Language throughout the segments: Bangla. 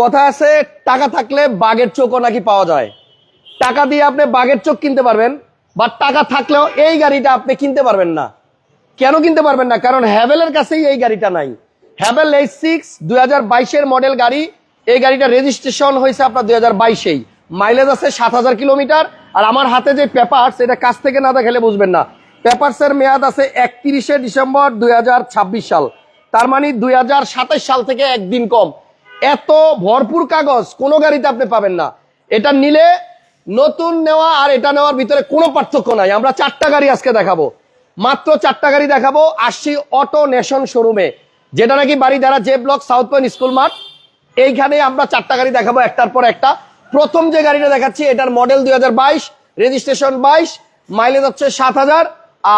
কথা আছে, টাকা থাকলে বাঘের চোখও নাকি পাওয়া যায়। টাকা দিয়ে আপনি বাঘের চোখ কিনতে পারবেন, বা টাকা থাকলেও এই গাড়িটা আপনি কিনতে পারবেন না। কেন কিনতে পারবেন না? কারণ হ্যাভেলের কাছেই এই গাড়িটা নাই। হ্যাভেল এইচ সিক্স দুই বাইশের মডেল গাড়ি, এই গাড়িটা রেজিস্ট্রেশন হয়েছে আপনার দুই হাজার বাইশেই। মাইলেজ আছে সাত হাজার কিলোমিটার, আর আমার হাতে যে পেপারস, এটা কাছ থেকে না দেখালে বুঝবেন না। পেপারসের মেয়াদ আছে একত্রিশে ডিসেম্বর দুই হাজার ছাব্বিশ সাল। তার মানে দুই হাজার সাতাশ সাল থেকে একদিন কম। এত ভরপুর কাগজ কোনো গাড়িতে আপনি পাবেন না। এটা নিলে নতুন নেওয়া আর এটা নেওয়ার ভিতরে কোনো পার্থক্য নাই। আমরা চারটা গাড়ি আজকে দেখাবো। মাত্র চারটা গাড়ি দেখাবো আসছি অটো নেশন শোরুমে, যেটা নাকি Baridhara J block, south point school মাঠ। এইখানে আমরা চারটা গাড়ি দেখাবো একটার পর একটা। প্রথম যে গাড়িটা দেখাচ্ছি, এটার মডেল দুই হাজার বাইশ রেজিস্ট্রেশন বাইশ মাইলেজ হচ্ছে সাত হাজার,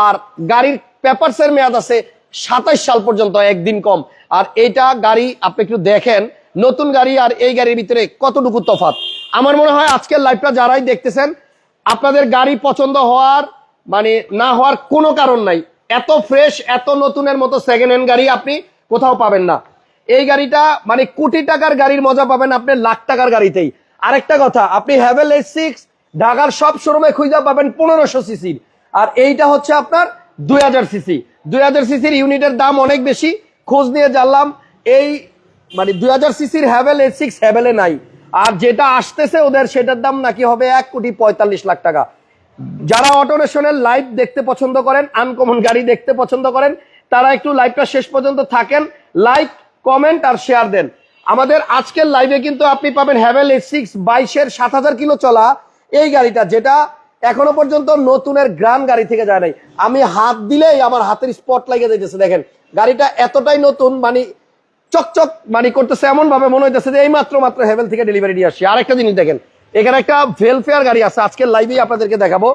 আর গাড়ির পেপারস এর মেয়াদ আছে সাতাইশ সাল পর্যন্ত, একদিন কম। আর এইটা গাড়ি আপনি একটু দেখেন নতুন গাড়ি আর এই গাড়ির ভিতরে কতটুকু তফাৎ? আমার মনে হয় আজকের লাইভটা যারাই দেখতেছেন, আপনাদের গাড়ি পছন্দ হওয়ার মানে না হওয়ার কোনো কারণ নাই। এত ফ্রেশ এত নতুনের মতো সেকেন্ড হ্যান্ড গাড়ি আপনি কোথাও পাবেন না। এই গাড়িটা মানে কোটি টাকার গাড়ির মজা পাবেন আপনি লাখ টাকার গাড়িতেই। আরেকটা কথা, আপনি হ্যাভেল এইচ সিক্স ঢাকার সব শোরুমে খুঁজে পাবেন পনেরোশো সিসির আর এইটা হচ্ছে আপনার দুই হাজার সিসি দুই হাজার সিসির ইউনিটের দাম অনেক বেশি। খোঁজ নিয়ে জানলাম, এই মানে দুই হাজার সিসির হ্যাভেল এইচ সিক্স হ্যাভেলে নাই। আর যেটা আসতেছে ওদের সেটার দাম নাকি হবে এক কোটি পঁয়তাল্লিশ লাখ টাকা। যারা অটোনেশনের লাইভ দেখতে পছন্দ করেন আনকমন গাড়ি দেখতে পছন্দ করেন, তারা একটু লাইভটা শেষ পর্যন্ত থাকেন লাইক কমেন্ট আর শেয়ার দেন। আমাদের আজকের লাইভে কিন্তু আপনি পাবেন হ্যাভেল এইচ সিক্স বাইশের সাত হাজার কিলো চলা এই গাড়িটা, যেটা এখনও পর্যন্ত নতুনের গ্রাম গাড়ি থেকে যায় নাই। আমি হাত দিলেই আমার হাতের স্পট লাগিয়ে যাইতেছে, দেখেন। গাড়িটা এতটাই নতুন মানে চকচক মানে করতেছে এমন ভাবে মনে হইতেছে যে এই মাত্র মাত্র হেভেল থেকে ডেলিভারি দিয়ে আসছি। আরেকটা জিনিস দেখেন, এখানে একটা ভেলফেয়ার গাড়ি আছে, আজকের লাইভেই আপনাদেরকে দেখাবো।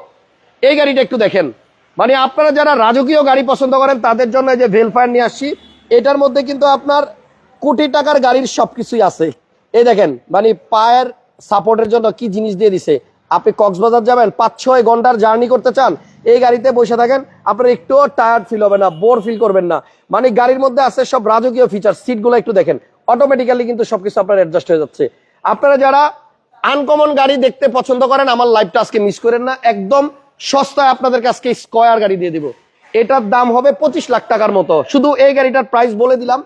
এই গাড়িটা একটু দেখেন। মানে আপনারা যারা রাজকীয় গাড়ি পছন্দ করেন, তাদের জন্য যে ভেলফায়ার নিয়ে আসছি, এটার মধ্যে কিন্তু আপনার কোটি টাকার গাড়ির সবকিছুই আছে। এই দেখেন মানে পায়ের সাপোর্টের জন্য কি জিনিস দিয়ে দিছে? আপনি কক্সবাজার যাবেন পাঁচ ছয় ঘণ্টার জার্নি করতে চান এই গাড়িতে বসে থাকেন, আপনার একটুও টায়ার্ড ফিল হবে না বোর ফিল করবেন না। মানে গাড়ির মধ্যে আছে সব রাজকীয় ফিচার সিটগুলো একটু দেখেন। অটোমেটিক্যালি কিন্তু সবকিছু আপনার অ্যাডজাস্ট হয়ে যাচ্ছে। আপনারা যারা আনকমন গাড়ি দেখতে পছন্দ করেন, আমার লাইভটা আজকে মিস করেন না। একদম সস্তায় আপনাদেরকে আজকে স্কয়ার গাড়ি দিয়ে দিব। এটার দাম হবে পঁচিশ লাখ টাকার মতো। শুধু এই গাড়িটার প্রাইস বলে দিলাম।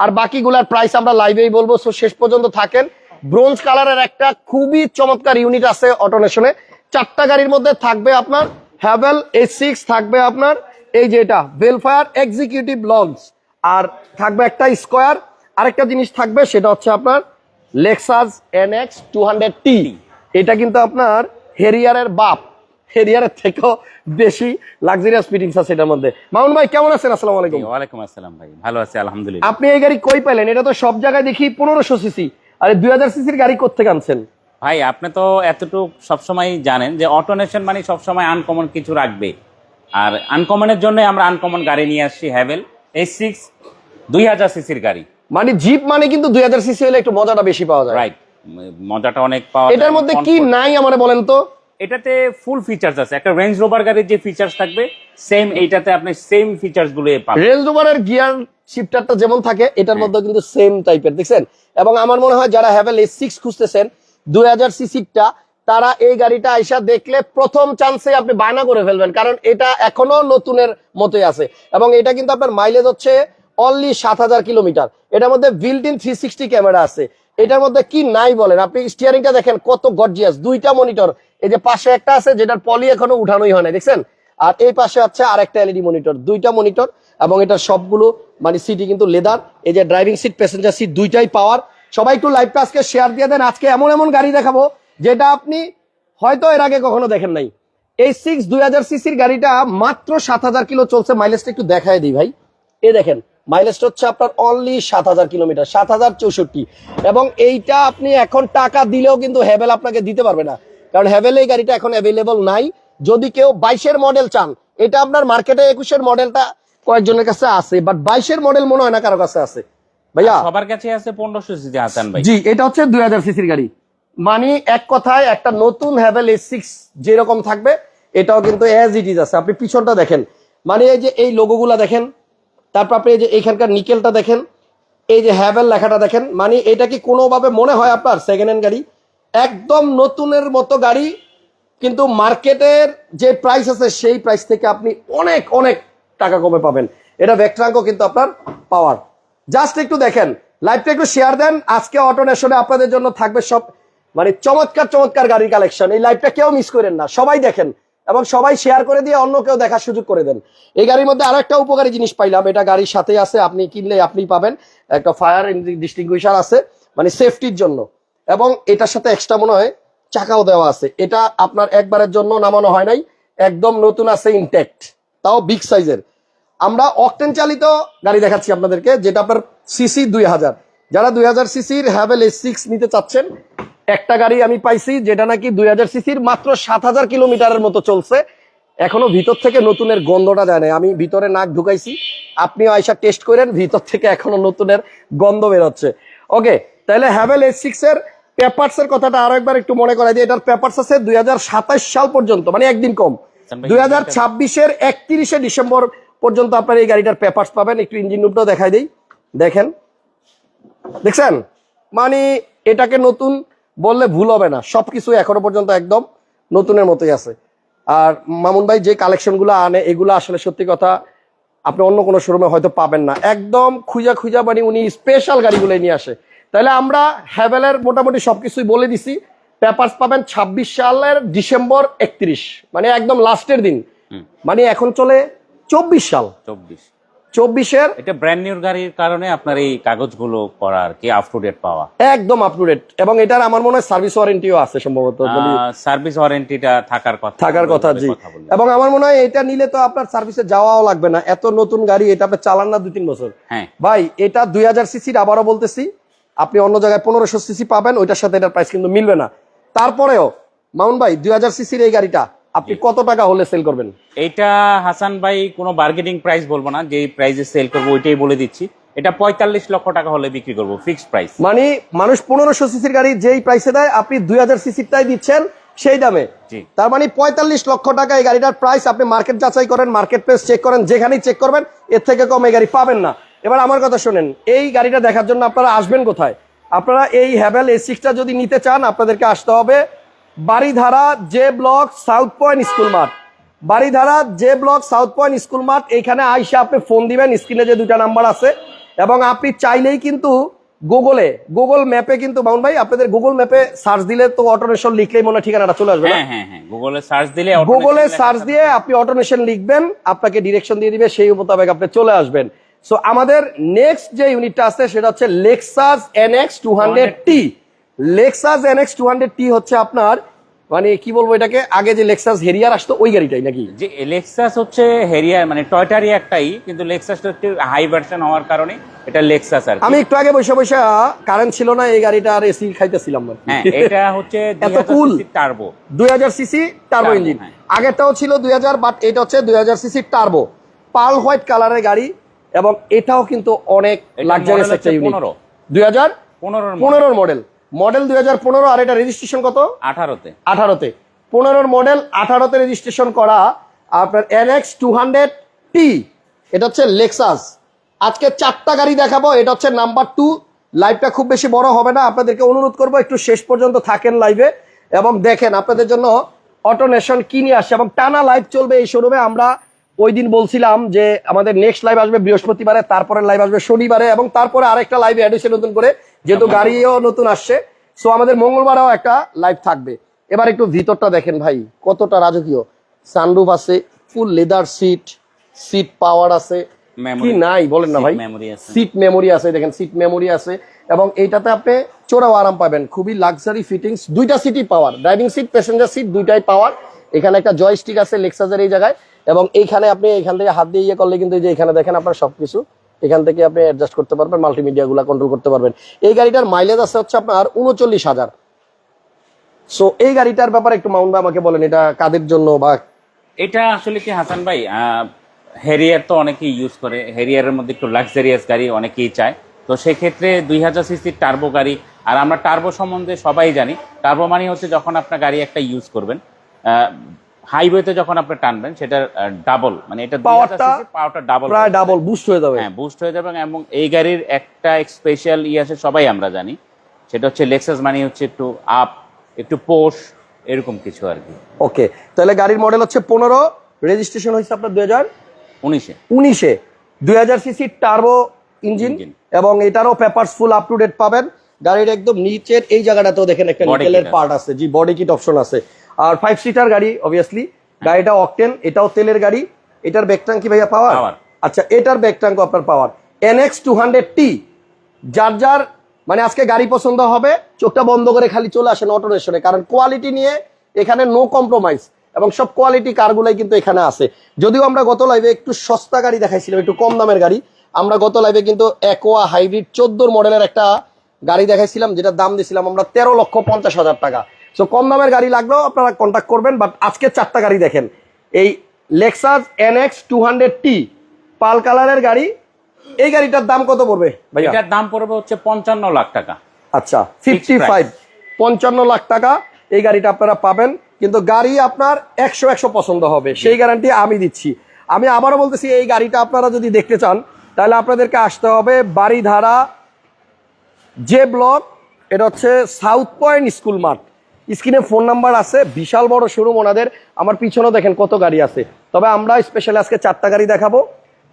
আর বাকিগুলার প্রাইস আমরা লাইভেই বলব। সো শেষ পর্যন্ত থাকেন। ব্রোঞ্জ কালারের একটা খুবই চমৎকার ইউনিট আছে অটোনেশনে চারটা গাড়ির মধ্যে থাকবে আপনার হ্যাভেল এইচ সিক্স থাকবে আপনার এই যে এটা ভেলফায়ার এক্সিকিউটিভ লঞ্চ আর থাকবে একটা স্কোয়ার আরেকটা জিনিস থাকবে সেটা হচ্ছে আপনার Lexus N X two hundred T এটা কিন্তু আপনার হেরিয়ারের বাপ হেরিয়ারের থেকেও বেশি লাক্সারিয়াস ফিটিংস আছে এটার মধ্যে। মামুন ভাই কেমন আছেন? আসসালামু আলাইকুম। ওয়ালাইকুম আসসালাম ভাই ভালো আছি আলহামদুলিল্লাহ। আপনি এই গাড়ি কই পেলেন এটা তো সব জায়গায় দেখি পনেরোশো সিসি। আরে দুই হাজার সিসির গাড়ি কোথেকে আনছেন? ভাই আপনি তো এতটুক সবসময় জানেন যে অটোনেশন মানে সবসময় আনকমন কিছু রাখবে। আর আনকমনের জন্য আমরা আনকমন গাড়ি নিয়ে আসছি হ্যাভেল এইচ সিক্স দুই হাজার সিসির গাড়ি। মানে জিপ মানে কিন্তু দুই হাজার সিসি হলে একটু মজাটা বেশি পাওয়া যায়। রাইট মজাটা অনেক পাওয়া এটার মধ্যে কি নাই আমার বলেন তো? এটাতে ফুল ফিচার্স আছে। একটা রেঞ্জ রোভার গাড়ির যে ফিচার্স থাকবে সেম এইটাতে আপনি সেম ফিচার্সগুলো পাবেন। রেঞ্জ রোভারের গিয়ার শিফটারটা যেমন থাকে এটার মধ্যে কিন্তু সেম টাইপের দেখছেন? এবং আমার মনে হয় যারা হ্যাভেল এস সিক্স খুঁজতেছেন দুই হাজার সিসিটা তারা এই গাড়িটা আইসা দেখলে প্রথম চান্সে আপনি বায়না করে ফেলবেন, কারণ এটা এখনও নতুনের মতোই আছে। এবং এটা কিন্তু আপনার মাইলেজ হচ্ছে অনলি সাত হাজার কিলোমিটার। এটার মধ্যে বিল্ট থ্রি সিক্সটি ক্যামেরা আছে। এটার মধ্যে কি নাই বলেন? আপনি স্টিয়ারিংটা দেখেন কত গর্জিয়াস দুইটা মনিটর এই যে পাশে একটা আছে, যেটার পলি এখনও উঠানোই হয় না দেখছেন? আর এই পাশে আছে আরেকটা এলইডি মনিটর দুইটা মনিটর এবং এটা সবগুলো মানে সিটি কিন্তু লেদার এই যে ড্রাইভিং সিট প্যাসেঞ্জার সিট দুইটাই পাওয়ার সবাই একটু লাইভটা আজকে শেয়ার দিয়ে দেন। আজকে এমন এমন গাড়ি দেখাবো, যেটা আপনি হয়তো এর আগে কখনো দেখেন নাই। এই সিক্স দুই হাজার সিসির গাড়িটা মাত্র সাত হাজার কিলো চলছে। মাইলেজটা একটু দেখায় দিই ভাই। এ দেখেন মাইলেজটা হচ্ছে আপনার অনলি সাত হাজার কিলোমিটার, সাত হাজার চৌষট্টি। এবং এইটা আপনি এখন টাকা দিলেও কিন্তু হ্যাভেল আপনাকে দিতে পারবে না। কারণ হ্যাভেল এই গাড়িটা এখন অ্যাভেলেবল নাই। যদি কেউ বাইশের মডেল চান, এটা আপনার মার্কেটে একুশের মডেলটা কয়েকজনের কাছে আছে বাট বাইশের মডেল মনে হয় না কারও কাছে আছে। ভাইয়া সবার কাছে আছে পনেরোশো সিসি হাসান ভাই। জি এটা হচ্ছে দুই হাজার সিসির গাড়ি। মানে এক কথায় একটা নতুন হ্যাভেল এস সিক্স যেরকম থাকবে এটাও কিন্তু অ্যাজ ইট ইজ আছে। আপনি পিছনটা দেখেন। মানে এই যে এই লোগোগুলা দেখেন তারপর আপনি এই যে এইখানকার নিকেলটা দেখেন এই যে হ্যাভেল লেখাটা দেখেন মানে এটা কি কোনোভাবে মনে হয় আপনার সেকেন্ড হ্যান্ড গাড়ি? একদম নতুনের মতো গাড়ি কিন্তু মার্কেটের যে প্রাইস আছে সেই প্রাইস থেকে আপনি অনেক অনেক টাকা কমে পাবেন। এটা ভেক্ট্রাঙ্কও কিন্তু আপনার পাওয়ার জাস্ট একটু দেখেন লাইভটা একটু শেয়ার দেন। আজকে অটো নেশনে আপনাদের জন্য থাকবে সব মানে চমৎকার চমৎকার গাড়ির কালেকশন এই লাইভটা কেউ মিস করেন না। সবাই দেখেন এবং সবাই শেয়ার করে দিয়ে অন্য কেউ দেখার সুযোগ করে দেন। এই গাড়ির মধ্যে আরও একটা উপকারী জিনিস পাইলাম। এটা গাড়ির সাথে আছে। আপনি কিনলে আপনি পাবেন। একটা ফায়ার ডিস্টিংগুইশার আছে মানে সেফটির জন্য। এবং এটার সাথে এক্সট্রা মনে হয় চাকাও দেওয়া আছে। এটা আপনার একবারের জন্য নামানো হয় নাই। একদম নতুন আছে ইনটেক্ট তাও বিগ সাইজের আমরা অকটেন চালিত গাড়ি দেখাচ্ছি আপনাদেরকে যেটা আপনার সিসি দুই হাজার। যারা দুই হাজার সিসির হ্যাভেল এস সিক্স নিতে চাচ্ছেন একটা গাড়ি আমি পাইছি যেটা নাকি দুই হাজার সিসির মাত্র সাত হাজার কিলোমিটারের মতো চলছে। এখনও ভিতর থেকে নতুনের গন্ধটা নাই। আমি ভিতরে নাক ঢুকাইছি। আপনিও আইসা টেস্ট করেন ভিতর থেকে এখনও নতুনের গন্ধ বেরোচ্ছে। ওকে তাহলে হ্যাভেল এস সিক্স এর পেপারস এর কথাটা আরও একবার একটু মনে করাই দিই। এটার পেপারস আছে দুই হাজার সাতাশ সাল পর্যন্ত মানে একদিন কম। দুই হাজার ছাব্বিশের একত্রিশে ডিসেম্বর পর্যন্ত আপনার এই গাড়িটার পেপারস পাবেন। একটু ইঞ্জিন রুমটাও দেখাই দিই। দেখেন। দেখছেন? মানে এটাকে নতুন বললে ভুল হবে না। সবকিছু এখনও পর্যন্ত একদম নতুনের মতোই আছে। আর মামুন ভাই যে কালেকশনগুলো আনে এগুলো আসলে সত্যি কথা আপনি অন্য কোনো শোরুমে হয়তো পাবেন না। একদম খুঁজা খুঁজা মানে উনি স্পেশাল গাড়িগুলো নিয়ে আসে। তাহলে আমরা হ্যাভেলের মোটামুটি সবকিছুই বলে দিছি। পেপারস পাবেন ছাব্বিশ সালের ডিসেম্বর একত্রিশ। মানে একদম লাস্টের দিন। মানে এখন চলে চব্বিশ সাল। চব্বিশ। চব্বিশের এটা ব্র্যান্ড নিউ গাড়ির কারণে আপনার এই কাগজগুলো করা আর কি আপ টু ডেট পাওয়া। একদম আপ টু ডেট এবং এটার আমার মনে হয় সার্ভিস ওয়ারেন্টিও আছে সম্ভবত। সার্ভিস ওয়ারেন্টিটা থাকার কথা। থাকার কথা জি। এবং আমার মনে হয় এটা নিলে তো আপনার সার্ভিসে যাওয়াও লাগবে না। এত নতুন গাড়ি এটা আপনি চালান না দুই তিন বছর। হ্যাঁ। ভাই এটা দুই হাজার সিসির আবারও বলতেছি আপনি অন্য জায়গায় পনেরোশো সিসি পাবেন ওইটার সাথে এটার প্রাইস কিন্তু মিলবে না। তারপরেও মামুন ভাই দুই হাজার সিসির এই গাড়িটা আপনি কত টাকা হলে সেল করবেন? এইটা হাসান ভাই কোনো বার্গেনিং প্রাইস বলব না যে প্রাইসে সেল করব ওইটাই বলে দিচ্ছি। এটা পঁয়তাল্লিশ লক্ষ টাকা হলে বিক্রি করব ফিক্সড প্রাইস মানে মানুষ পনেরোশো সিসির গাড়ি যেই প্রাইসে দেয় আপনি দুই হাজার সিসিরটাই দিচ্ছেন সেই দামে। তার মানে পঁয়তাল্লিশ লক্ষ টাকা এই গাড়িটার প্রাইস আপনি মার্কেট যাচাই করেন মার্কেট প্লেস চেক করেন যেখানেই চেক করবেন এর থেকে কম এই গাড়ি পাবেন না। এবার আমার কথা শোনেন এই গাড়িটা দেখার জন্য আপনারা আসবেন কোথায়? আপনারা এই হ্যাভেল এ সিক্সটা যদি নিতে চান আপনাদেরকে আসতে হবে Baridhara J block south point school মাঠ। Baridhara J block south point school মাঠ এইখানে আইসা আপনি ফোন দিবেন স্ক্রিনে যে দুটা নাম্বার আছে। এবং আপনি চাইলেই কিন্তু গুগলে গুগল ম্যাপে কিন্তু বাউন ভাই আপনাদের গুগল ম্যাপে সার্চ দিলে তো অটোনেশন লিখলেই মনে হয় ঠিকানাটা চলে আসবে না? হ্যাঁ হ্যাঁ হ্যাঁ গুগলে সার্চ দিলে গুগলে সার্চ দিয়ে আপনি অটোমেশন লিখবেন আপনাকে ডিরেকশন দিয়ে দিবে সেই মোতাবেক আপনি চলে আসবেন। সো আমাদের নেক্সট যে ইউনিটটা আছে সেটা হচ্ছে Lexus NX two hundred T Lexus NX two hundred T হচ্ছে আপনার মানে কি বলব এটাকে আগে যে লেক্সাস হেরিয়ার আসতো ওই গাড়িটাই নাকি? যে লেক্সাস হচ্ছে হেরিয়ার মানে টয়টারই একটাই কিন্তু লেক্সাসটা একটু হাই ভার্সন হওয়ার কারণে এটা লেক্সাস আর আমি একটু আগে বসে বসে কারেন্ট ছিল না এই গাড়িটা আর এসি খাইতেছিলাম হ্যাঁ এটা হচ্ছে এত cool। টার্বো দুই হাজার সিসি টার্বো ইঞ্জিন। আগেরটাও ছিল দুই হাজার বাট এটা হচ্ছে দুই হাজার সিসি টার্বো পাল হোয়াইট কালারের গাড়ি এবং এটাও কিন্তু অনেক লাক্সারিয়াস একটা হচ্ছে ইউনিট 15 দুই হাজার পনেরো পনেরোর মডেল মডেল দুই হাজার পনেরো আর এটা রেজিস্ট্রেশন কত? আঠারোতে। আঠারোতে। পনেরোর মডেল আঠারোতে রেজিস্ট্রেশন করা আপনার এনএক্স টু হান্ড্রেড টি এটা হচ্ছে লেক্সাস আজকে চারটা গাড়ি দেখাবো এটা হচ্ছে নাম্বার টু লাইভটা খুব বেশি বড় হবে না আপনাদেরকে অনুরোধ করব একটু শেষ পর্যন্ত থাকেন লাইভে এবং দেখেন আপনাদের জন্য অটো নেশন কি নিয়ে আসছে এবং টানা লাইভ চলবে এই শোরুমে আমরা ওই দিন বলছিলাম যে আমাদের নেক্সট লাইভ আসবে বৃহস্পতিবারে তারপরে লাইভ আসবে শনিবারে এবং তারপরে আরেকটা লাইভ অ্যাড হয়েছে নতুন করে যেহেতু গাড়িও নতুন আসছে সো আমাদের মঙ্গলবারেও একটা লাইভ থাকবে। এবার একটু ভিতরটা দেখেন ভাই কতটা রাজকীয়। সানরুফ আছে full leather seat seat power আছে। কি নাই বলেন না ভাই। সিট মেমোরি আছে দেখেন সিট মেমোরি আছে। এবং এইটাতে আপনি চোরাও আরাম পাবেন খুবই লাক্সারি ফিটিংস দুইটা সিটই power driving seat passenger seat দুইটাই পাওয়ার এখানে একটা জয়স্টিক আছে লেক্সাসের এই জায়গায়। এবং এইখানে আপনি এখান থেকে হাত দিয়ে ইয়ে করলে কিন্তু এই যে এখানে দেখেন আপনার সবকিছু। এখান থেকে আপনি অ্যাডজাস্ট করতে পারবেন মাল্টিমিডিয়া গুলা কন্ট্রোল করতে পারবেন। এই গাড়িটার মাইলেজ আছে হচ্ছে আপনার উনচল্লিশ হাজার। সো এই গাড়িটার ব্যাপারে একটু মাউন্ট আমাকে বলেন, এটা কাদের জন্য বা এটা আসলে কি হাসান ভাই হেরিয়ার তো অনেকেই ইউজ করে। হেরিয়ারের মধ্যে একটু লাক্সারিয়াস গাড়ি অনেকেই চায়। তো সেক্ষেত্রে দুই হাজার সিসির টার্বো গাড়ি, আর আমরা টার্বো সম্বন্ধে সবাই জানি। টার্বো মানে হচ্ছে যখন আপনার গাড়ি একটা ইউজ করবেন। হাইওয়েতে যখন আপনি টানবেন সেটার ডাবল মানে এটা Powerটা পাওয়ারটা ডাবল প্রায় ডাবল বুস্ট হয়ে যাবে। হ্যাঁ বুস্ট হয়ে যাবে এবং এই গাড়ির একটা স্পেশাল ই আছে সবাই আমরা জানি। সেটা হচ্ছে লেক্সাস মানে হচ্ছে একটু আপ একটু পোষ এরকম কিছু আর কি। ওকে তাহলে গাড়ির মডেল হচ্ছে পনেরো রেজিস্ট্রেশন হয়েছে আপনার দুই হাজার উনিশে। উনিশে। দুই হাজার সিসি টার্বো ইঞ্জিন এবং এটারও papers full up to date পাবেন। গাড়ির একদম নিচের এই জায়গাটাতেও দেখেন একটা নিকেলের পার্ট আছে। জি বডি কিট অপশন আছে। আর ফাইভ সিটার গাড়ি অবভিয়াসলি গাড়িটা অকটেন এটাও তেলের গাড়ি। এটার ব্যাকট্যাঙ্ক কি ভাইয়া পাওয়ার? আচ্ছা এটার ব্যাকট্যাঙ্ক আপনার পাওয়ার। এনএক্স টু হান্ড্রেড টি যার যার মানে আজকে গাড়ি পছন্দ হবে চোখটা বন্ধ করে খালি চলে আসেন অটো রেশনে কারণ কোয়ালিটি নিয়ে এখানে নো কম্প্রোমাইজ এবং সব কোয়ালিটি কারগুলাই কিন্তু এখানে আছে। যদিও আমরা গত লাইভে একটু সস্তা গাড়ি দেখাইছিলাম একটু কম দামের গাড়ি। আমরা গত লাইভে কিন্তু একোয়া হাইব্রিড চোদ্দোর মডেলের একটা গাড়ি দেখাইছিলাম যেটা দাম দিয়েছিলাম আমরা তেরো লক্ষ পঞ্চাশ হাজার টাকা। সো কম দামের গাড়ি লাগলেও আপনারা কন্ট্যাক্ট করবেন বাট আজকে চারটা গাড়ি দেখেন। এই Lexus N X two hundred T pearl কালারের গাড়ি। এই গাড়িটার দাম কত পড়বে ভাইয়া? এটার দাম পড়বে হচ্ছে পঞ্চান্ন লাখ টাকা। আচ্ছা ফিফটি ফাইভ পঞ্চান্ন লাখ টাকা। এই গাড়িটা আপনারা পাবেন কিন্তু গাড়ি আপনার একশো একশো পছন্দ হবে। সেই গ্যারান্টি আমি দিচ্ছি। আমি আবারও বলতেছি এই গাড়িটা আপনারা যদি দেখতে চান তাহলে আপনাদেরকে আসতে হবে বাড়িধারা যে ব্লক। এটা হচ্ছে সাউথ পয়েন্ট স্কুল মাঠ স্ক্রিনে ফোন নাম্বার আছে বিশাল বড় শোরুম ওনাদের। আমার পিছনেও দেখেন কত গাড়ি আছে। তবে আমরা স্পেশালি আজকে চারটা গাড়ি দেখাবো।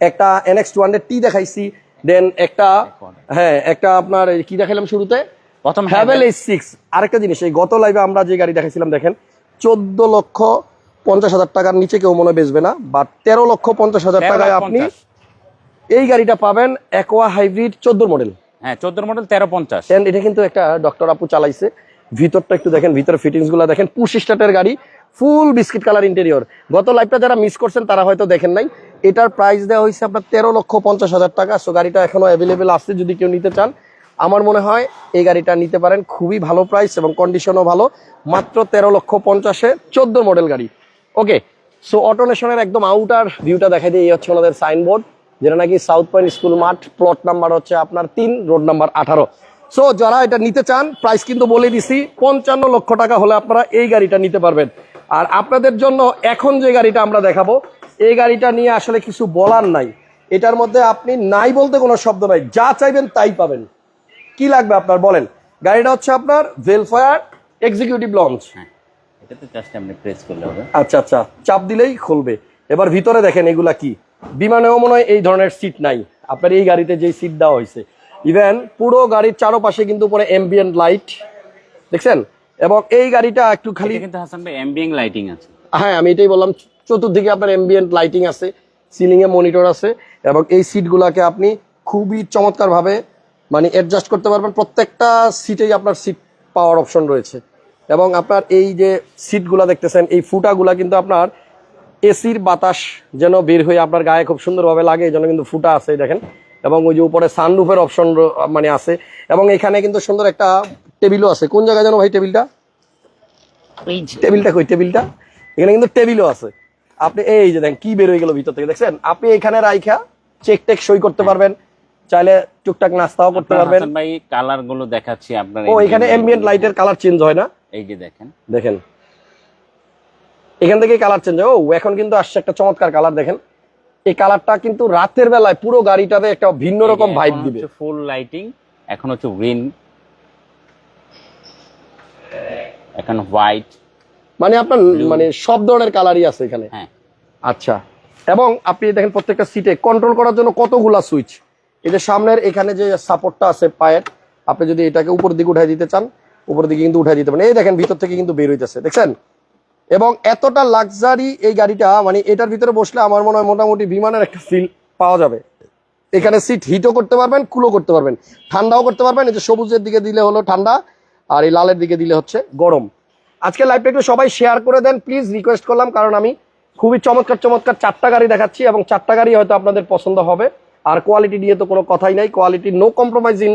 একটা এনএক্স টু হান্ড্রেড টি দেখাইছি দেন একটা হ্যাঁ একটা আপনার কি দেখাইলাম শুরুতে? প্রথম হ্যাভেল এইচ সিক্স আরেকটা জিনিস এই গত লাইভে আমরা যে গাড়ি দেখাইছিলাম দেখেন চোদ্দ লক্ষ পঞ্চাশ হাজার টাকার নিচে কেউ মনে বেচবে না বা তেরো লক্ষ পঞ্চাশ হাজার 13 টাকায় আপনি এই গাড়িটা পাবেন একোয়া হাইব্রিড চোদ্দ মডেল হ্যাঁ চোদ্দ মডেল তেরো পঞ্চাশ। এটা কিন্তু একটা ডক্টর আপু চালাইছে। ভিতরটা একটু দেখেন, ভিতরে ফিটিংসগুলা দেখেন। পুশ স্টার্টের গাড়ি ফুল বিস্কিট কালার ইন্টেরিয়র গত লাইফটা যারা মিস করছেন, তারা হয়তো দেখেন নাই। এটার প্রাইস দেওয়া হয়েছে আপনার তেরো লক্ষ পঞ্চাশ হাজার টাকা। সো গাড়িটা এখনও অ্যাভেলেবেল আছে যদি কেউ নিতে চান। আমার মনে হয় এই গাড়িটা নিতে পারেন। খুবই ভালো প্রাইস এবং কন্ডিশনও ভালো। মাত্র তেরো লক্ষ পঞ্চাশে চোদ্দ মডেল গাড়ি। ওকে সো অটোনেশনের একদম আউটার ভিউটা দেখাই দিয়ে এই হচ্ছে ওনাদের সাইনবোর্ড যেটা নাকি সাউথ পয়েন্ট স্কুল মাঠ প্লট নাম্বার হচ্ছে আপনার তিন রোড নাম্বার আঠারো। সো যারা এটা নিতে চান প্রাইস কিন্তু বলে দিছি পঞ্চান্ন লক্ষ টাকা হলে আপনারা এই গাড়িটা নিতে পারবেন। আর আপনাদের জন্য এখন যে গাড়িটা আমরা দেখাবো এই গাড়িটা নিয়ে আসলে কিছু বলার নাই। এটার মধ্যে আপনি নাই বলতে কোনো শব্দ নাই যা চাইবেন তাই পাবেন। কি লাগবে আপনার বলেন। গাড়িটা হচ্ছে আপনার ভেলফেয়ার এক্সিকিউটিভ লঞ্চ আচ্ছা আচ্ছা চাপ দিলেই খুলবে। এবার ভিতরে দেখেন এগুলা কি। বিমানেও মনে হয় এই ধরনের সিট নাই। আপনার এই গাড়িতে যে সিট দেওয়া হয়েছে। ইভেন পুরো গাড়ির চারপাশে কিন্তু পরে এমবিএন্ট লাইট দেখছেন? এবং এই গাড়িটা একটু খালি কিন্তু হাসান ভাই অ্যাম্বিয়েং লাইটিং আছে। হ্যাঁ আমি এটাই বললাম চতুর্দিকে আপনার এমবিএন্ট লাইটিং আছে সিলিং এ মনিটর আছে এবং এই সিটগুলাকে আপনি খুবই চমৎকার ভাবে মানে অ্যাডজাস্ট করতে পারবেন। প্রত্যেকটা সিটেই আপনার সিট পাওয়ার অপশন রয়েছে। এবং আপনার এই যে সিটগুলা দেখতেছেন এই ফুটাগুলা কিন্তু আপনার এসির বাতাস যেন বের হয়ে আপনার গায়ে খুব সুন্দরভাবে লাগে এই জন্য কিন্তু ফুটা আছে দেখেন। এবং ওই যে উপরে সানরুফের অপশন মানে আছে। এবং এখানে কিন্তু সুন্দর একটা টেবিলও আছে। কোন জায়গায় যেন ভাই টেবিলটা টেবিলটা কই? টেবিলটা এখানে কিন্তু টেবিলও আছে। আপনি এই যে দেখেন কি বের হয়ে গেল ভিতর থেকে দেখছেন? আপনি এখানে রাইখা চেক টেক সই করতে পারবেন। চাইলে টুকটাক নাস্তাও করতে পারবেন। ভাই কালারগুলো দেখাচ্ছি আপনার ও এখানে এমবিএন্ট লাইটের কালার চেঞ্জ হয় না? এই যে দেখেন। দেখেন। এখান থেকে কালার চেঞ্জ হয়। ও এখন কিন্তু আসছে একটা চমৎকার কালার দেখেন। এই কালারটা কিন্তু রাতের বেলায় পুরো গাড়িটাতে একটা ভিন্ন রকম ভাইব দিবে। ফুল লাইটিং এখন হচ্ছে গ্রিন এখন হোয়াইট মানে আপনার মানে সব ধরনের কালারই আছে এখানে। হ্যাঁ। আচ্ছা এবং আপনি দেখেন প্রত্যেকটা সিটে কন্ট্রোল করার জন্য কতগুলা সুইচ এই যে সামনের এখানে যে সাপোর্টটা আছে পায়ের আপনি যদি এটাকে উপর দিকে উঠাই দিতে চান উপর দিকে কিন্তু উঠাই দিতে পারেন। এই দেখেন ভিতর থেকে কিন্তু বের হইতেছে দেখছেন? এবং এতটা লাক্সারি এই গাড়িটা মানে এটার ভিতরে বসলে আমার মনে হয় মোটামুটি বিমানের একটা ফিল পাওয়া যাবে। এখানে সিট হিটও করতে পারবেন কুলও করতে পারবেন। ঠান্ডাও করতে পারবেন, এই যে সবুজের দিকে দিলে হলো ঠান্ডা, আর এই লালের দিকে দিলে হচ্ছে গরম। আজকে লাইভটা একটু সবাই শেয়ার করে দেন প্লিজ রিকোয়েস্ট করলাম, কারণ আমি খুবই চমৎকার চমৎকার চারটা গাড়ি দেখাচ্ছি এবং চারটা গাড়ি হয়তো আপনাদের পছন্দ হবে। আর কোয়ালিটি নিয়ে তো কোনো কথাই নাই quality no compromise in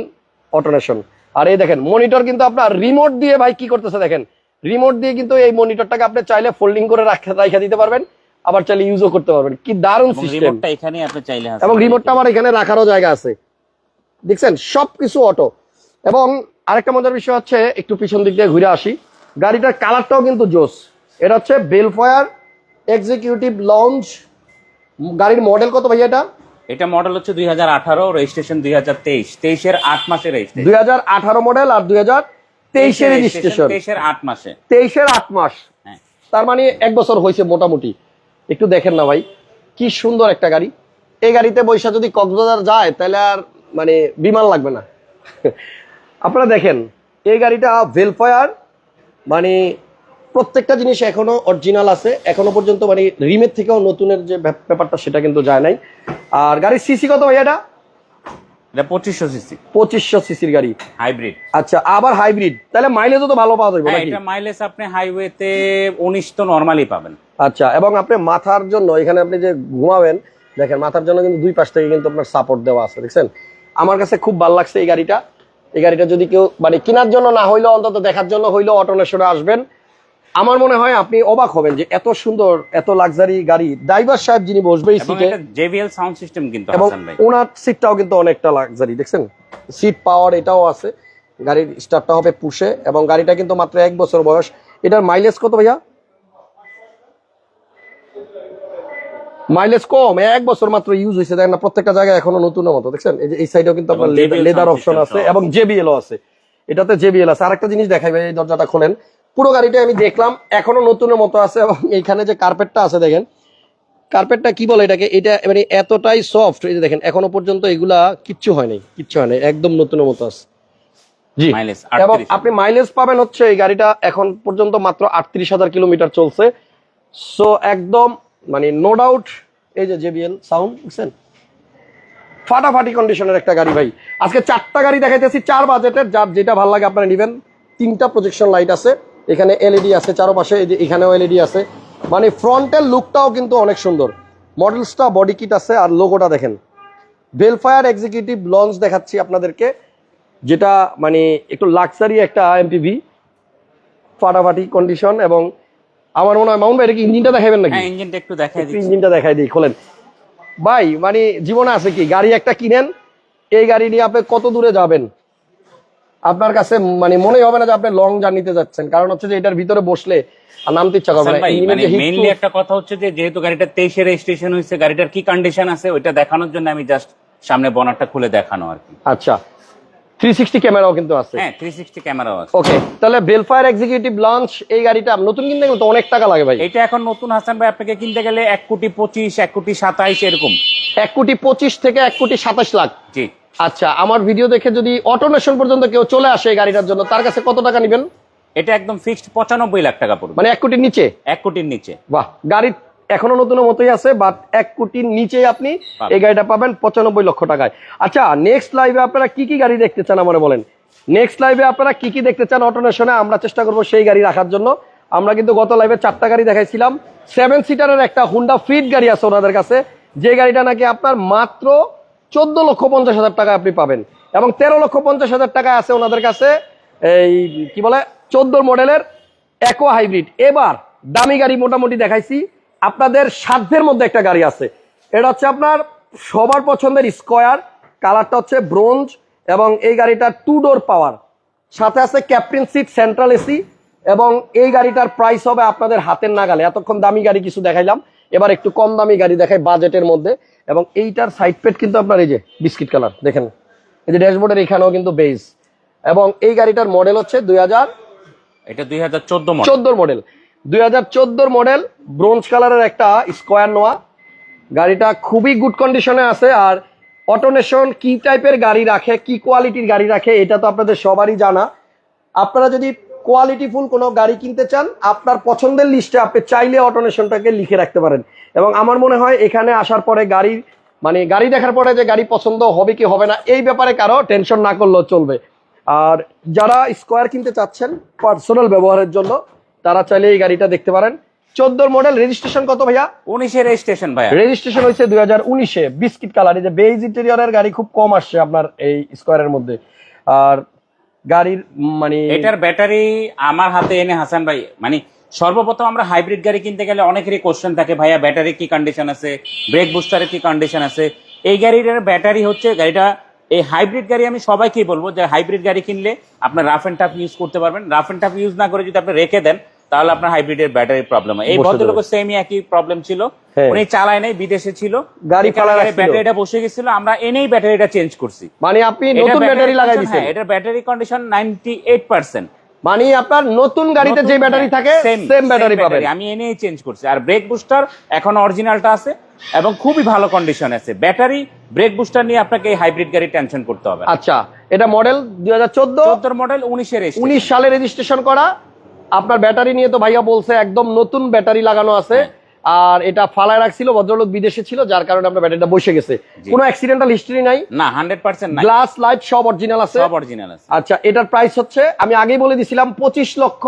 Autonation আর এই দেখেন মনিটর কিন্তু আপনার রিমোট দিয়ে ভাই কি করতেছে দেখেন। রিমোট দিয়ে কিন্তু এই মনিটরটাকে আপনি চাইলে ফোল্ডিং করে রাখা দিতে পারবেন আবার চাইলে ইউজও করতে পারবেন। কি দারুণ সিস্টেম রিমোটটা এখানে আপনি চাইলে এবং রিমোটটা আবার এখানে রাখারও জায়গা আছে। দেখছেন? সবকিছু অটো এবং আরেকটা মজার বিষয় হচ্ছে একটু পিছন দিক দিয়ে ঘুরে আসি। গাড়িটার কালারটাও কিন্তু জোস। এটা হচ্ছে বেলফয়ার এক্সিকিউটিভ লঞ্চ গাড়ির মডেল কত ভাই এটা? এটা মডেল হচ্ছে দুই হাজার আঠারো রেজিস্ট্রেশন দুই হাজার তেইশ। তেইশের আট মাসের রেজিস্ট্রেশন দুই হাজার আঠারো মডেল আর দুই হাজার তেইশের রেজিস্ট্রেশন তেইশের আট মাসে। তেইশের আট মাস। হ্যাঁ। তার মানে এক বছর হয়েছে মোটামুটি। একটু দেখেন না ভাই কি সুন্দর একটা গাড়ি। এই গাড়িতে বৈশা যদি কক্সবাজার যায় তাহলে আর মানে বিমান লাগবে না। আপনারা দেখেন এই গাড়িটা ভেলফায়ার মানে প্রত্যেকটা জিনিস এখনও অরিজিনাল আছে। এখনও পর্যন্ত মানে রিমের থেকেও নতুনের যে ব্যাপ- ব্যাপারটা সেটা কিন্তু যায় নাই। আর গাড়ির সিসি কত ভাই এটা? পঁচিশশো সিসি। পঁচিশশো সিসির গাড়ি। হাইব্রিড। আচ্ছা আবার হাইব্রিড। তাহলে মাইলেজও তো ভালো পাওয়া যাবে হ্যাঁ এটা মাইলেজ আপনি হাইওয়েতে উনিশ তো নর্মালি পাবেন। আচ্ছা এবং আপনি মাথার জন্য এখানে আপনি যে ঘুমাবেন দেখেন মাথার জন্য কিন্তু দুই পাশ থেকে কিন্তু আপনার সাপোর্ট দেওয়া আছে দেখছেন? আমার কাছে খুব ভালো লাগছে এই গাড়িটা। এই গাড়িটা যদি কেউ মানে কেনার জন্য না হইলেও অন্তত দেখার জন্য হইলেও অটোনেশনে আসবেন। আমার মনে হয় আপনি অবাক হবেন যে এত সুন্দর এত লাক্সারি গাড়ি ড্রাইভার সাহেব যিনি বসবে এই সিটে এটা জেবিএল সাউন্ড সিস্টেম কিন্তু এবং ভাই। ওনার সিটটাও কিন্তু অনেকটা লাক্সারি দেখছেন? সিট পাওয়ার এটাও আছে। গাড়ির স্টার্টটা হবে পুষে এবং গাড়িটা কিন্তু মাত্র এক বছর বয়স। এটার মাইলেজ কত ভাইয়া? মাইলেজ কম এক বছর মাত্র ইউজ হয়েছে। দেখেন না প্রত্যেকটা জায়গায় এখনও নতুনের মতো দেখছেন? এই যে এই সাইডেও কিন্তু আপনার লেদার অপশন আছে। এবং জেবিএল আছে। এটাতে জেবিএল আছে। আরেকটা জিনিস দেখাই ভাই এই দরজাটা খোলেন। পুরো গাড়িটা আমি দেখলাম। এখনও নতুনের মতো আছে এবং এইখানে যে কার্পেটটা আছে দেখেন কার্পেটটা কি বলে এটাকে? এটা মানে এতটাই সফট এই যে দেখেন এখনও পর্যন্ত এগুলা কিচ্ছু হয় নাই কিচ্ছু হয় নাই একদম নতুনের মতো আছে। জি। এবং আপনি মাইলেজ পাবেন হচ্ছে এই গাড়িটা এখন পর্যন্ত মাত্র আটত্রিশ হাজার কিলোমিটার চলছে। সো একদম মানে নো ডাউট এই যে জেবিএল সাউন্ড বুঝছেন? ফাটাফাটি কন্ডিশনের একটা গাড়ি ভাই। আজকে চারটা গাড়ি দেখাইতেছি চার বাজেটের যার যেটা ভালো লাগে আপনারা নেবেন। তিনটা প্রজেকশন লাইট আছে। এখানে এলইডি আছে চারপাশে এই যে এখানেও এলইডি আছে। মানে ফ্রন্টের লুকটাও কিন্তু অনেক সুন্দর। মডেলসটা বডি কিট আছে আর লোগোটা দেখেন। ভেলফায়ার এক্সিকিউটিভ লঞ্চ দেখাচ্ছি আপনাদেরকে যেটা মানে একটু লাক্সারি একটা এমপিভি ফাটাফাটি কন্ডিশন এবং আমার মনে হয় মাউন্ট ভাই এটা কি ইঞ্জিনটা দেখাবেন নাকি? হ্যাঁ ইঞ্জিনটা একটু দেখাই দিচ্ছি। ইঞ্জিনটা দেখাই দিই খোলেন। ভাই মানে জীবনে আছে কি? গাড়ি একটা কিনেন এই গাড়ি নিয়ে আপনি কত দূরে যাবেন? আপনার কাছে মানে মনে হবে না যে আপনি লং জার্নিতে যাচ্ছেন। কারণ হচ্ছে যে এটার ভিতরে বসলে আর নামতে ইচ্ছা করবে না। মানে একটা কথা হচ্ছে যে যেহেতু গাড়িটা তেইশে রেজিস্ট্রেশন হয়েছে গাড়িটার কি কন্ডিশন আছে ওইটা দেখানোর জন্য আমি জাস্ট সামনে বনারটা খুলে দেখানো আর কি। আচ্ছা। থ্রি সিক্সটি ক্যামেরাও কিন্তু আছে। হ্যাঁ থ্রি সিক্সটি ক্যামেরাও আছে। ওকে তাহলে বেলফায়ার এক্সিকিউটিভ লঞ্চ এই গাড়িটা নতুন কিনতে গেলে তো অনেক টাকা লাগে ভাই। এটা এখন নতুন হাসান ভাই আপনাকে কিনতে গেলে এক কোটি পঁচিশ এক কোটি সাতাইশ এরকম। এক কোটি পঁচিশ থেকে এক কোটি সাতাশ লাখ। জি। আচ্ছা আমার ভিডিও দেখে যদি অটোনেশন পর্যন্ত কেউ চলে আসে এই গাড়িটার জন্য তার কাছে কত টাকা নেবেন? এটা একদম ফিক্সড পঁচানব্বই লাখ টাকা পড়বে। মানে এক কোটির নিচে? এক কোটির নিচে। বাহ গাড়ি এখনও নতুন মতোই আছে বাট এক কোটির নিচে আপনি এই গাড়িটা পাবেন পঁচানব্বই লক্ষ টাকায়। আচ্ছা নেক্সট লাইভে আপনারা কি কি গাড়ি দেখতে চান আমার বলেন? নেক্সট লাইভে আপনারা কি কি দেখতে চান অটোনেশনে আমরা চেষ্টা করব সেই গাড়ি রাখার জন্য। আমরা কিন্তু গত লাইভে চারটা গাড়ি দেখাইছিলাম। সেভেন সিটারের একটা হুন্ডা ফিট গাড়ি আছে ওনাদের কাছে। যে গাড়িটা নাকি আপনার মাত্র চোদ্দ লক্ষ পঞ্চাশ হাজার টাকা আপনি পাবেন। এবং তেরো লক্ষ পঞ্চাশ হাজার টাকা আছে ওনাদের কাছে এই, কি বলে চোদ্দ মডেলের একো হাইব্রিড এবার দামি গাড়ি মোটামুটি দেখাইছি। আপনাদের সাধ্যের মধ্যে একটা গাড়ি আছে। এটা হচ্ছে আপনার সবার পছন্দের স্কোয়ার কালারটা হচ্ছে ব্রোঞ্জ এবং এই গাড়িটার টু ডোর পাওয়ার সাথে আছে ক্যাপ্টেন সিট সেন্ট্রাল এসি এবং এই গাড়িটার প্রাইস হবে আপনাদের হাতের নাগালে। এতক্ষণ দামি গাড়ি কিছু দেখাইলাম। এবার একটু কম দামি গাড়ি দেখায় বাজেটের মধ্যে। এবং এইটার সাইড পেট কিন্তু আপনার এই যে বিস্কিট কালার দেখেন। এই যে ড্যাশবোর্ডের এখানেও কিন্তু বেজ এবং এই গাড়িটার মডেল হচ্ছে দুই হাজার এটা দুই হাজার চোদ্দ মডেল চোদ্দোর মডেল দুই হাজার মডেল ব্রোঞ্জ কালারের একটা স্কোয়ার নোয়া গাড়িটা খুবই গুড কন্ডিশনে আছে আর অটোনেশন কি টাইপের গাড়ি রাখে কি কোয়ালিটির গাড়ি রাখে এটা তো আপনাদের সবারই জানা। আপনারা যদি কোয়ালিটিফুল কোনো গাড়ি কিনতে চান আপনার পছন্দের লিস্টে আপনি চাইলে অটোনেশনটাকে লিখে রাখতে পারেন। এবং আমার মনে হয় এখানে আসার পরে গাড়ি মানে গাড়ি দেখার পরে যে গাড়ি পছন্দ হবে কি হবে না এই ব্যাপারে কারও টেনশন না করলেও চলবে। আর যারা স্কোয়ার কিনতে চাচ্ছেন পার্সোনাল ব্যবহারের জন্য তারা চাইলে এই গাড়িটা দেখতে পারেন। চোদ্দোর মডেল রেজিস্ট্রেশন কত ভাইয়া? উনিশে রেজিস্ট্রেশন ভাইয়া। রেজিস্ট্রেশন হয়েছে দুই হাজার উনিশে। বিস্কিট কালার এই যে বেজ ইন্টেরিয়রের গাড়ি খুব কম আসছে আপনার এই স্কোয়ারের মধ্যে। আর গাড়ির মানে এটার ব্যাটারি আমার হাতে এনে হাসান ভাই মানে সর্বপ্রথম আমরা হাইব্রিড গাড়ি কিনতে গেলে অনেকেরই কোশ্চেন থাকে, ভাইয়া ব্যাটারি কি কন্ডিশন আছে? ব্রেক বুস্টারের কি কন্ডিশন আছে? এই গাড়িটার ব্যাটারি হচ্ছে, গাড়িটা, এই হাইব্রিড গাড়ি আমি সবাইকেই বলব যে হাইব্রিড গাড়ি কিনলে আপনার রাফ এন্ড টাফ ইউজ করতে পারবেন। রাফ এন্ড টাফ ইউজ না করে যদি আপনি রেখে দেন তাহলে আপনার হাইব্রিডের ব্যাটারি প্রবলেম এই বসে ভদ্রলোকের সেমই একই প্রবলেম ছিল। হ্যাঁ। উনি চালায় নাই বিদেশে ছিল। গাড়ি। ব্যাটারিটা বসে গেছিল। আমরা এনেই ব্যাটারিটা চেঞ্জ করছি। মানে আপনি নতুন ব্যাটারি লাগাই দিচ্ছেন। হ্যাঁ, এটার battery condition ninety eight percent মানে আপনার নতুন গাড়িতে যে ব্যাটারি থাকে হ্যাঁ, সেম ব্যাটারি পাবেন। আমি এনেই চেঞ্জ করছি। আর ব্রেক বুস্টার এখন অরিজিনালটা আছে এবং খুবই ভালো কন্ডিশন আছে। ব্যাটারি ব্রেক বুস্টার নিয়ে আপনাকে এই হাইব্রিড গাড়ি টেনশন করতে হবে। আচ্ছা এটা মডেল দুই হাজার চোদ্দ চোদ্দোর মডেল উনিশের এসে উনিশ সালে রেজিস্ট্রেশন করা আপনার ব্যাটারি নিয়ে তো ভাইয়া বলছে একদম নতুন ব্যাটারি লাগানো আছে। আর এটা ফালায় রাখছিল ভদ্রলোক বিদেশে ছিল যার কারণে আপনার ব্যাটারিটা বসে গেছে। কোনো অ্যাক্সিডেন্টাল হিস্ট্রি নাই। না হান্ড্রেড পার্সেন্ট না গ্লাস লাইট সব অরিজিনাল আছে। সব অরিজিনাল আছে। আচ্ছা এটার প্রাইস হচ্ছে আমি আগেই বলে দিছিলাম পঁচিশ লক্ষ।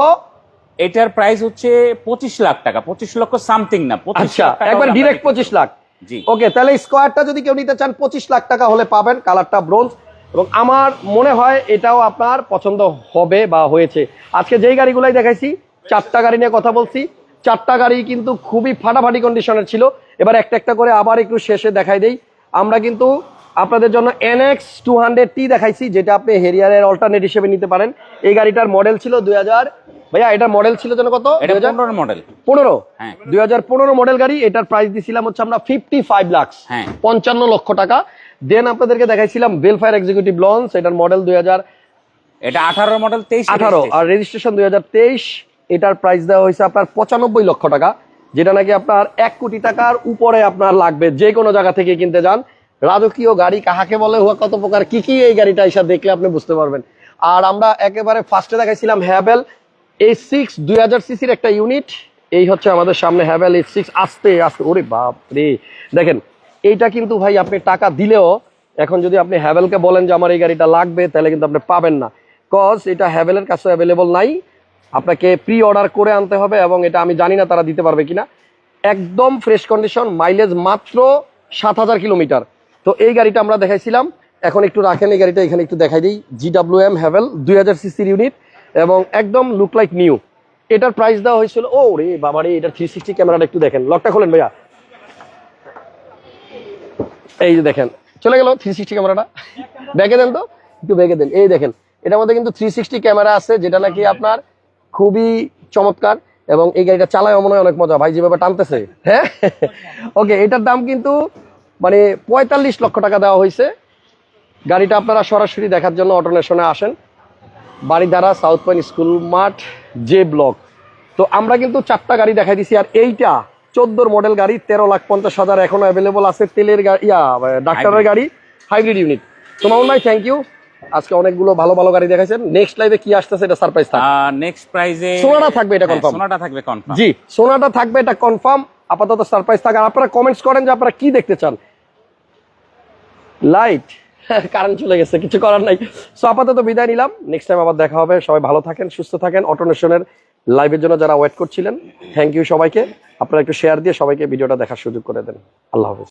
এটার প্রাইস হচ্ছে পঁচিশ লাখ টাকা পঁচিশ লক্ষ সামথিং না 25 আচ্ছা একবার ডিরেক্ট পঁচিশ লাখ। জি। ওকে তাহলে স্কোয়ারটা যদি কেউ নিতে চান পঁচিশ লাখ টাকা হলে পাবেন কালারটা ব্রোঞ্জ এবং আমার মনে হয় এটাও আপনার পছন্দ হবে বা হয়েছে। আজকে যেই গাড়িগুলাই দেখাইছি চারটা গাড়ি নিয়ে কথা বলছি চারটা গাড়ি কিন্তু খুবই ফাটাফাটি কন্ডিশনের ছিল। এবার একটা একটা করে আবার একটু শেষে দেখাই দেই। আমরা কিন্তু আপনাদের জন্য এনএক্স টু হান্ড্রেড টি দেখাইছি যেটা আপনি হেরিয়ারের অল্টারনেট হিসেবে নিতে পারেন। এই গাড়িটার মডেল ছিল দুই হাজার ভাইয়া এটার মডেল ছিল যেন কত? এটা 2000 পনেরো মডেল পনেরো? হ্যাঁ। দুই হাজার পনেরো মডেল গাড়ি এটার প্রাইস দিছিলাম হচ্ছে আমরা ফিফটি ফাইভ লাখ। পঞ্চান্ন লক্ষ টাকা। দেন আপনাদেরকে দেখাইছিলাম বেলফায়ার এক্সিকিউটিভ লঞ্চ এটার মডেল দুই হাজার এটা আঠারো মডেল তেইশ আঠারো আর রেজিস্ট্রেশন দুই হাজার তেইশ এটার প্রাইস দেওয়া হয়েছে আপনার পঁচানব্বই লক্ষ টাকা যেটা নাকি আপনার এক কোটি টাকার উপরে আপনার লাগবে যে কোনো জায়গা থেকে কিনতে যান। রাজকীয় গাড়ি কাহাকে বলে হুয়া কত প্রকার কি কি এই গাড়িটা এসে দেখলে আপনি বুঝতে পারবেন। আর আমরা একেবারে ফার্স্টে দেখাইছিলাম হ্যাভেল এই সিক্স দুই হাজার সিসির একটা ইউনিট এই হচ্ছে আমাদের সামনে হ্যাভেল এই সিক্স আসতে আসতে ওরে বাপ রে দেখেন এইটা কিন্তু ভাই আপনি টাকা দিলেও এখন যদি আপনি হ্যাভেলকে বলেন যে আমার এই গাড়িটা লাগবে, তাহলে কিন্তু আপনি পাবেন না। কজ এটা হ্যাভেলের কাছে অ্যাভেলেবল নাই। আপনাকে প্রি অর্ডার করে আনতে হবে এবং এটা আমি জানি না তারা দিতে পারবে কিনা। একদম ফ্রেশ কন্ডিশন মাইলেজ মাত্র সাত হাজার কিলোমিটার। তো এই গাড়িটা আমরা দেখাইছিলাম। এখন একটু রাখেন এই গাড়িটা, এখানে একটু দেখাই দিই। জি ডাব্লিউ এম হ্যাভেল, দুই হাজার সিসির ইউনিট এবং একদম লুক লাইক নিউ এটার প্রাইস দেওয়া হয়েছিল, ও রে বাবা রে এটার থ্রি সিক্সটি ক্যামেরাটা একটু দেখেন। লকটা খোলেন ভাইয়া। এই যে দেখেন, চলে গেল থ্রি সিক্সটি ক্যামেরাটা। ব্যাগে দেন তো, একটু ব্যাগে দেন। এই দেখেন, এটার মধ্যে কিন্তু থ্রি সিক্সটি ক্যামেরা আছে, যেটা নাকি আপনার খুবই চমৎকার এবং এই গাড়িটা চালায় মনে হয় অনেক মজা। ভাই যেভাবে টানতেছে হ্যাঁ? ওকে, এটার দাম কিন্তু মানে পঁয়তাল্লিশ লক্ষ টাকা দেওয়া হয়েছে। গাড়িটা আপনারা সরাসরি দেখার জন্য অটোনেশনে আসেন। বাড়িধারা সাউথ পয়েন্ট স্কুল মাঠ, জে ব্লক। তো আমরা কিন্তু চারটা গাড়ি দেখাই দিছি, আর এইটা চোদ্দোর মডেল গাড়ি তেরো লাখ পঞ্চাশ হাজার এখনও অ্যাভেলেবল আছে তেলের গাড়ি ইয়া ডাক্তারের গাড়ি হাইব্রিড ইউনিট তো মামুন ভাই থ্যাংক ইউ আজকে অনেকগুলো ভালো ভালো গাড়ি দেখাইছেন নেক্সট লাইভে কি আসতেছে এটা সারপ্রাইজ থাকবে নেক্সট প্রাইজে সোনাটা থাকবে এটা confirm? সোনাটা থাকবে কনফার্ম জি সোনাটা থাকবে এটা কনফার্ম আপাতত সারপ্রাইজ থাকে। আপনারা কমেন্টস করেন যে আপনারা কি দেখতে চান। লাইট কারেন্ট চলে গেছে কিছু করার নাই। সো আপাতত বিদায় নিলাম। নেক্সট টাইম আবার দেখা হবে। সবাই ভালো থাকেন সুস্থ থাকেন। অটোনেশনের লাইভের জন্য যারা ওয়েট করছিলেন থ্যাংক ইউ সবাইকে। আপনারা একটু শেয়ার দিয়ে সবাইকে ভিডিওটা দেখার সুযোগ করে দেন। আল্লাহ হাফেজ।